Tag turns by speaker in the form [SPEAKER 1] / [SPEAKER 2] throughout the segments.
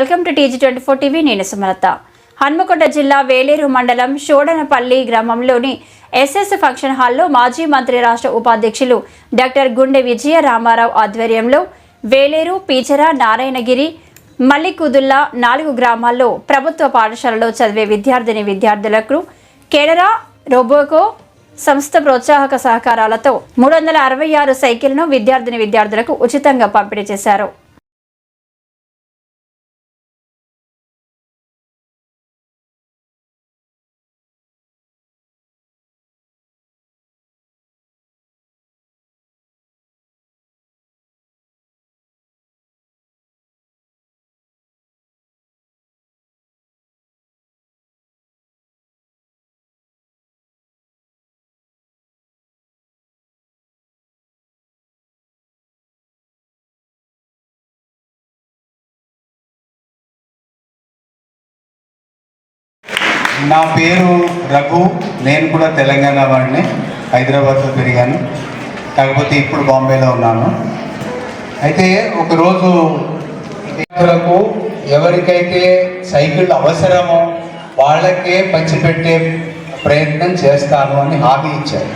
[SPEAKER 1] Welcome to TG twenty four TV నేను సుమలత. హన్మకొండ జిల్లా వేలేరు మండలం షోడనపల్లి గ్రామంలోని ఎస్ఎస్ ఫంక్షన్ హాల్లో మాజీ మంత్రి రాష్ట్ర ఉపాధ్యక్షులు డాక్టర్ గుండె విజయ రామారావు ఆధ్వర్యంలో వేలేరు పీచర నారాయణగిరి మల్లికుదుల్లా నాలుగు గ్రామాల్లో ప్రభుత్వ పాఠశాలలో చదివే విద్యార్థిని విద్యార్థులకు కెనరా రోబోకో సంస్థ ప్రోత్సాహక సహకారాలతో మూడు వందల అరవై ఆరు సైకిల్ను విద్యార్థిని విద్యార్థులకు ఉచితంగా పంపిణీ చేశారు.
[SPEAKER 2] నా పేరు రఘు నేను కూడా తెలంగాణ వాడిని హైదరాబాద్లో పెరిగాను. కాకపోతే ఇప్పుడు బాంబేలో ఉన్నాను. అయితే ఒకరోజు విద్యార్థులకు ఎవరికైతే సైకిల్ అవసరమో వాళ్ళకే పంచిపెట్టే ప్రయత్నం చేస్తాను అని హామీ ఇచ్చారు.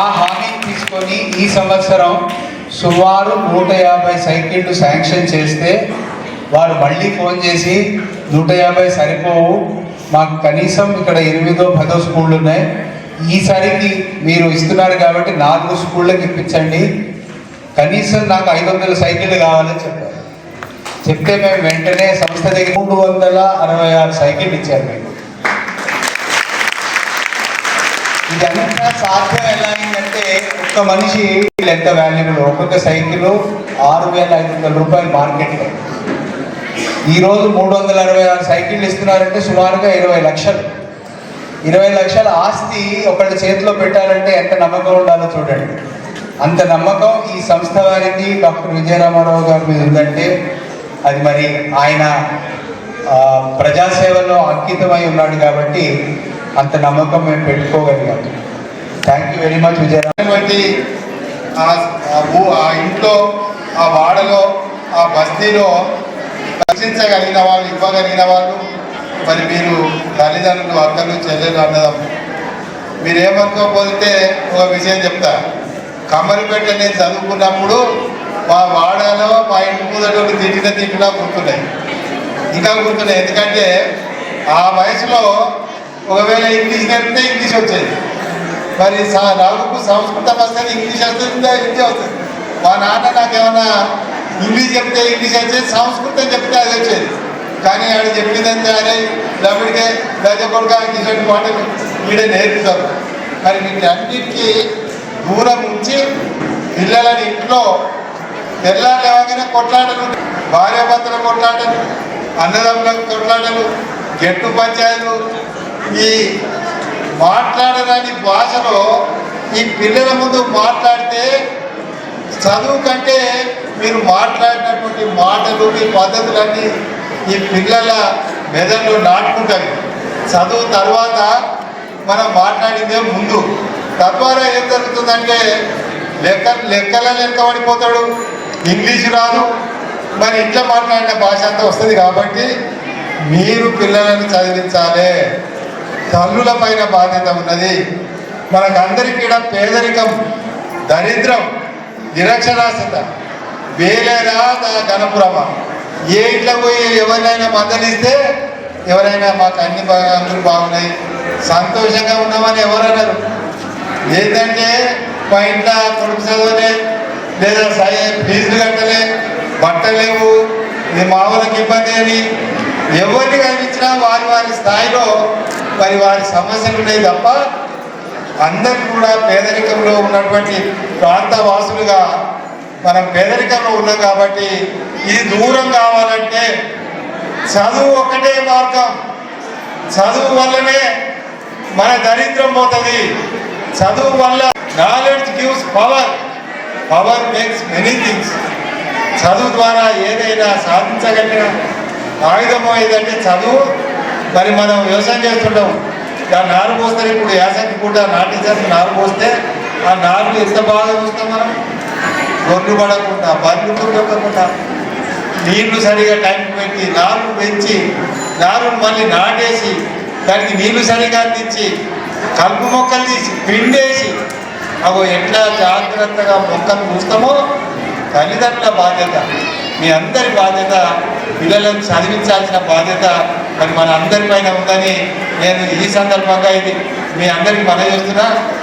[SPEAKER 2] ఆ హామీని తీసుకొని ఈ సంవత్సరం సుమారు నూట యాభై సైకిళ్ళు శాంక్షన్ చేస్తే వారు మళ్ళీ ఫోన్ చేసి నూట యాభై సరిపోవు. మాకు కనీసం ఇక్కడ ఎనిమిదో పదో స్కూళ్ళు ఉన్నాయి ఈసారికి మీరు ఇస్తున్నారు కాబట్టి నాలుగు స్కూళ్ళకి ఇప్పించండి. కనీసం నాకు ఐదు వందల సైకిళ్ళు కావాలని చెప్పారు. చెప్తే మేము వెంటనే సంస్థ దగ్గర మూడు వందల అరవై ఆరు సైకిళ్ళు ఇచ్చారు మీకు ఇదంతా సాధ్యం ఎలా అయిందంటే ఒక్క మనిషి ఎంత వాల్యూబుల్ ఒక్కొక్క సైకిల్ ఆరు వేల ఐదు వందల రూపాయలు మార్కెట్లో. ఈరోజు మూడు వందల అరవై ఆరు సైకిళ్ళు ఇస్తున్నారంటే సుమారుగా ఇరవై లక్షలు. ఇరవై లక్షల ఆస్తి ఒకళ్ళ చేతిలో పెట్టాలంటే ఎంత నమ్మకం ఉండాలో చూడండి. అంత నమ్మకం ఈ సంస్థ వారికి డాక్టర్ విజయరామారావు గారి మీద ఉందంటే అది మరి ఆయన ప్రజాసేవలో అంకితమై ఉన్నాడు కాబట్టి అంత నమ్మకం మేము పెట్టుకోగలిగాం. Thank you very much Vijayarama.
[SPEAKER 3] ఆ ఇంట్లో ఆ వాడలో ఆ బస్తీలో రక్షించగలిగిన వాళ్ళు ఇవ్వగలిగిన వాళ్ళు మరి మీరు తల్లిదండ్రులు అక్కలు చెల్లెలు అన్నదం మీరేమనుకోకపోతే ఒక విషయం చెప్తా. కమ్మరిపేట నేను చదువుకున్నప్పుడు మా వాడలో మా ఇంటి ముందట తిట్టిన తిట్టినా గుర్తున్నాయి. ఇంకా గుర్తున్నాయి. ఎందుకంటే ఆ వయసులో ఒకవేళ ఇంగ్లీష్ నేర్పితే ఇంగ్లీష్ వచ్చేది. మరి సా- రావుకు సంస్కృతం వస్తుంది ఇంగ్లీష్ వస్తుంది హిందీ వస్తుంది. మా నాన్న నాకేమన్నా ఇంగ్లీష్ చెప్తే ఇంగ్లీష్ వచ్చేది సంస్కృతం చెప్తే అది వచ్చేది. కానీ ఆడ చెప్పిందంటే అరే డబ్బుడికే గజకొడుక ఇటువంటి మాటలు ఈడ నేర్పుతారు మరి వీటన్నిటికీ దూరం ఉంచి పిల్లలని ఇంట్లో తెల్లారు లేవగానే కొట్లాటలు భార్యాభర్తల కొట్లాటలు అన్నదమ్ముల కొట్లాటలు గెట్టు పంచాయతీలు ఈ మాట్లాడరాని భాషలో ఈ పిల్లల ముందు మాట్లాడితే చదువు కంటే మీరు మాట్లాడినటువంటి మాటలు మీ పద్ధతులన్నీ ఈ పిల్లల మెదడులో నాటుకుంటాయి. చదువు తర్వాత మనం మాట్లాడిందే ముందు. తద్వారా ఏం జరుగుతుందంటే లెక్క లెక్కల లెక్క పడిపోతాడు. ఇంగ్లీష్ రాదు. మరి ఇంట్లో మాట్లాడిన భాష అంతా వస్తుంది కాబట్టి మీరు పిల్లలను చదివించాలి. తల్లుల పైన బాధ్యత ఉన్నది. మనకందరికీ పేదరికం దరిద్రం నిరక్షరాస్యత. వేలేరా గణపురమా ఏ ఇంట్లో పోయి ఎవరినైనా మందలిస్తే ఎవరైనా మాకు అన్ని అందరూ బాగున్నాయి. సంతోషంగా ఉన్నామని ఎవరన్నారు ఏంటంటే మా ఇంట్లో కొడుకు చదవలే లేదా సై ఫీజులు కట్టలే బట్టలేవు ఇది మా వాళ్ళకి ఇబ్బంది అని ఎవరిని కనిపించినా వారి వారి స్థాయిలో మరి వారి సమస్యలు ఉన్నాయి తప్ప అందరూ కూడా పేదరికంలో ఉన్నటువంటి ప్రాంత వాసులుగా మనం పేదరికంలో ఉన్నాం కాబట్టి ఇది దూరం కావాలంటే చదువు ఒకటే మార్గం. చదువు వల్లనే మన దరిద్రం పోతుంది. చదువు వల్ల knowledge gives power power makes many things చదువు ద్వారా ఏదైనా సాధించగలిగిన ఆయుధం ఏదంటే చదువు. మరి మనం వ్యవసాయం చేస్తుంటాం. దాన్ని నారు పోస్తారు ఇప్పుడు యాసంగి పూట నాటి చేసి నారు పోస్తే ఆ నారు ఎంత బాగా చూస్తాం మనం? గొర్రెలు పడకుండా బండ్లు దొరకకుండా నీళ్ళు సరిగా టైంకి పెట్టి నారు పెంచి నారు మళ్ళీ నాటేసి దానికి నీళ్ళు సరిగా అందించి కలుపు మొక్కలు తీసి పిండేసి అవి ఎట్లా జాగ్రత్తగా మొక్కలు చూస్తామో తల్లిదండ్రుల బాధ్యత మీ అందరి బాధ్యత పిల్లలను చదివించాల్సిన బాధ్యత మరి మన అందరి పైన ఉందని నేను ఈ సందర్భంగా ఇది మీ అందరికి మన చేస్తున్నా.